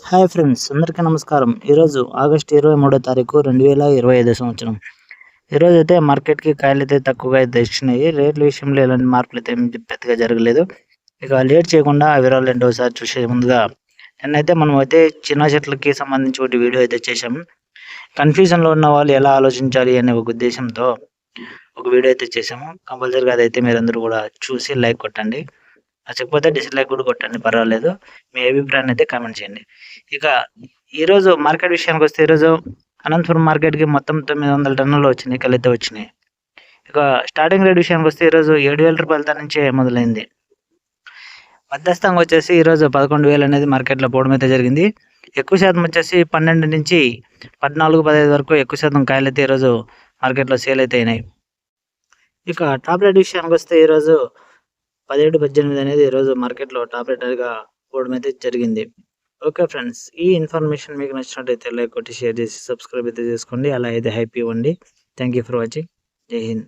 Hi friends అందరికీ నమస్కారం. ఈరోజు ఆగస్టు ఇరవై మూడో తారీఖు రెండు వేల ఇరవై ఐదో సంవత్సరం. ఈరోజు అయితే మార్కెట్కి కాయలు అయితే తక్కువగా అయితే వచ్చినాయి రేట్ల విషయంలో ఎలాంటి మార్పులు అయితే పెద్దగా జరగలేదు. ఇక లేట్ చేయకుండా ఆ వివరాలు ఏంటో ఒకసారి చూసే ముందుగా నిన్నైతే మనం అయితే చిన్న చెట్లకి సంబంధించి ఒకటి వీడియో అయితే చేసాము కన్ఫ్యూజన్లో ఉన్న వాళ్ళు ఎలా ఆలోచించాలి అనే ఒక ఉద్దేశంతో ఒక వీడియో అయితే చేసాము కంపల్సరీగా అదైతే మీరందరూ కూడా చూసి లైక్ కొట్టండి. నచ్చకపోతే డిస్లైక్ కూడా కొట్టండి పర్వాలేదు. మీ అభిప్రాయాన్ని అయితే కామెంట్ చేయండి. ఇక ఈరోజు మార్కెట్ విషయానికి వస్తే ఈరోజు అనంతపురం మార్కెట్కి మొత్తం తొమ్మిది వందల టన్నులు వచ్చినాయి కలితే వచ్చినాయి. ఇక స్టార్టింగ్ రేట్ విషయానికి వస్తే ఈరోజు ఏడు వేల రూపాయల నుంచే మొదలైంది. మధ్యస్థంగా వచ్చేసి ఈరోజు పదకొండు వేలు అనేది మార్కెట్లో పోవడం అయితే జరిగింది. ఎక్కువ శాతం వచ్చేసి పన్నెండు నుంచి పద్నాలుగు పదహైదు వరకు ఎక్కువ శాతం కాయలు అయితే ఈరోజు మార్కెట్లో సేల్ అయితే అయినాయి. ఇక టాప్ రేట్ విషయానికి వస్తే ఈరోజు పదిహేడు పద్దెనిమిది అనేది ఈరోజు మార్కెట్లో టాప్ రేటర్గా పోవడం అయితే జరిగింది. ఓకే ఫ్రెండ్స్ ఈ ఇన్ఫర్మేషన్ మీకు నచ్చినట్టయితే లైక్ కొట్టి షేర్ చేసి సబ్స్క్రైబ్ అయితే చేసుకోండి. అలా అయితే హ్యాపీ ఇవ్వండి. థ్యాంక్ యూ ఫర్ వాచింగ్ జై హింద్.